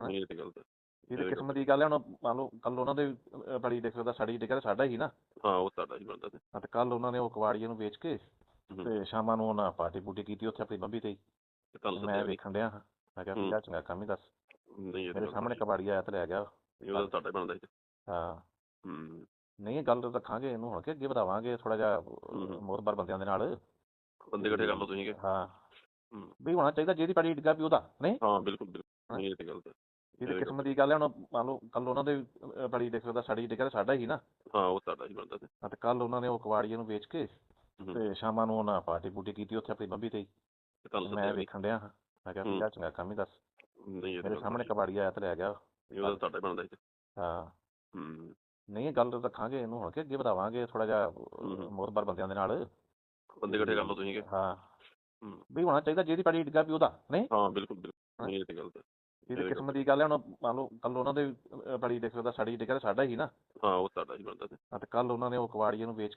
ਨਹੀਂ ਇਹ ਤੇ ਗੱਲ ਤਾਂ ਇਹ ਤਾਂ ਇਹ ਕਿਸਮਤ ਦੀ ਗੱਲ ਹੈ ਹੁਣ ਮੰਨ ਲਓ ਕੱਲ ਉਹਨਾਂ ਦੇ ਬੜੀ ਸਕਦਾ ਸਾਡੀ ਡਿੱਗਾ ਤਾਂ ਸਾਡਾ ਹੀ ਨਾ। ਹਾਂ ਉਹ ਤੁਹਾਡਾ ਹੀ ਬਣਦਾ ਤੇ। ਤੇ ਕੱਲ ਉਹਨਾਂ ਨੇ ਉਹ ਕਵਾੜੀਏ ਨੂੰ ਵੇਚ ਕੇ ਹੂੰ। ਤੇ ਸ਼ਾਮਾਂ ਨੂੰ ਉਹਨਾਂ ਪਾਰਟੀ ਪੂਟੀ ਕੀਤੀ ਉੱਥੇ ਆਪਣੀ ਬੰਬੀ ਤੇ ਹੀ। ਤੇ ਮੈਂ ਵੇਖਣ ਡਿਆ ਹਾਂ। ਮੈਂ ਕਿਹਾ ਹੂੰ। ਆਹ ਚੰਗਾ ਕੰਮ ਹੀ ਦੱਸ। ਨਹੀਂ ਤੇ ਮੇਰੇ ਸਾਹਮਣੇ ਤਾਂ ਕਬਾੜੀ ਆਇਆ ਤੇ ਲੈ ਗਿਆ। ਇਹ ਉਹਦਾ ਤੁਹਾਡਾ ਹੀ ਬਣਦਾ ਸੀ ਹਾਂ। ਹੂੰ। ਨਹੀਂ ਗੱਲ ਰੱਖਾਂਗੇ ਇਹਨੂੰ ਹੁਣ ਕਿ ਅੱਗੇ ਵਧਾਵਾਂਗੇ ਥੋੜਾ ਜਿਹਾ ਹੂੰ। ਮੋਰਬਰ ਬੰਦਿਆਂ ਦੇ ਨਾਲ। ਬੰਦੇ ਇਕੱਠੇ ਕਰ ਲਓ ਤੁਸੀਂ ਕਿ ਹਾਂ। ਹੂੰ। ਵੀ ਹੋਣਾ ਚਾਹੀਦਾ ਜਿਹਦੀ ਪਾੜੀ ਡਿੱਗਾ ਵੀ ਉਹਦਾ ਨਹੀਂ? ਹਾਂ ਬਿਲਕੁਲ ਬਿਲਕੁਲ। ਨਹੀਂ ਇਹ ਤੇ ਗੱਲ ਤਾਂ ਇਹ ਤਾਂ ਕਿਸਮਤ ਦੀ ਗੱਲ ਹੈ ਹੁਣ ਮੰਨ ਲਓ ਕੱਲ ਉਹਨਾਂ ਦੇ ਬੜੀ ਡਿੱਗ ਸਕਦਾ ਸਾਡੀ ਤਾਂ ਸਾਡਾ ਹੀ ਨਾ। ਹਾਂ ਉਹ ਤੁਹਾਡਾ ਹੀ ਬਣਦਾ ਤੇ। ਤੇ ਕੱਲ ਉਹਨਾਂ ਨੇ ਉਹ ਕਵਾੜੀਏ ਨੂੰ ਵੇਚ ਕੇ ਹੂੰ। ਤੇ ਸ਼ਾਮਾਂ ਨੂੰ ਉਹਨਾਂ ਪਾਰਟੀ ਪੂਟੀ ਕੀਤੀ ਉੱਥੇ ਆਪਣੀ ਬੰਬੀ ਤੇ ਹੀ। ਤੇ ਮੈਂ ਵੇਖਣ ਡਿਆ ਹਾਂ। ਮੈਂ ਕਿਹਾ ਵੀ ਹੂੰ। ਚੰਗਾ ਕੰਮ ਹੀ ਦੱਸ। ਨਹੀਂ ਤੇ ਮੇਰੇ ਸਾਹਮਣੇ ਤਾਂ ਕਬਾੜੀ ਆਇਆ ਤੇ ਲੈ ਗਿਆ। ਇਹ ਉਹਦਾ ਤੁਹਾਡਾ ਹੀ ਬਣਦਾ ਸੀ। ਹਾਂ। ਹੂੰ। ਨਹੀਂ ਗੱਲ ਰੱਖਾਂਗੇ ਇਹਨੂੰ ਹੁਣ ਕਿ ਅੱਗੇ ਵਧਾਵਾਂਗੇ ਥੋੜਾ ਜਿਹਾ ਹੂੰ। ਮੋਰਬਰ ਬੰਦਿਆਂ ਦੇ ਨਾਲ। ਬੰਦੇ ਇਕੱਠੇ ਕਰ ਲਓ ਤੁਸੀਂ ਕਿ। ਹਾਂ। ਹੂੰ। ਵੀ ਹੋਣਾ ਚਾਹੀਦਾ ਜਿਹਦੀ ਪਾੜੀ ਡਿੱਗਾ ਵੀ ਉਹਦਾ ਨਹੀਂ? ਹਾਂ ਬਿਲਕੁਲ ਬਿਲਕੁਲ। ਨਹੀਂ ਇਹ ਤੇ ਗੱਲ ਤਾਂ ਇਹ ਤਾਂ ਇਹ ਕਿਸਮਤ ਦੀ ਗੱਲ ਹੈ ਹੁਣ ਮੰਨ ਲਓ ਕੱਲ ਉਹਨਾਂ ਦੇ ਅਹ, ਬੜੀ ਡਿੱਗ ਸਕਦਾ ਸਾਡੀ ਤਾਂ ਸਾਡਾ ਹੀ ਨਾ। ਹਾਂ ਉਹ ਤੁਹਾਡਾ ਹੀ ਬਣਦਾ ਤੇ। ਤੇ ਕੱਲ ਉਹਨਾਂ ਨੇ ਉਹ ਕਵਾੜੀਏ ਨੂੰ ਵੇਚ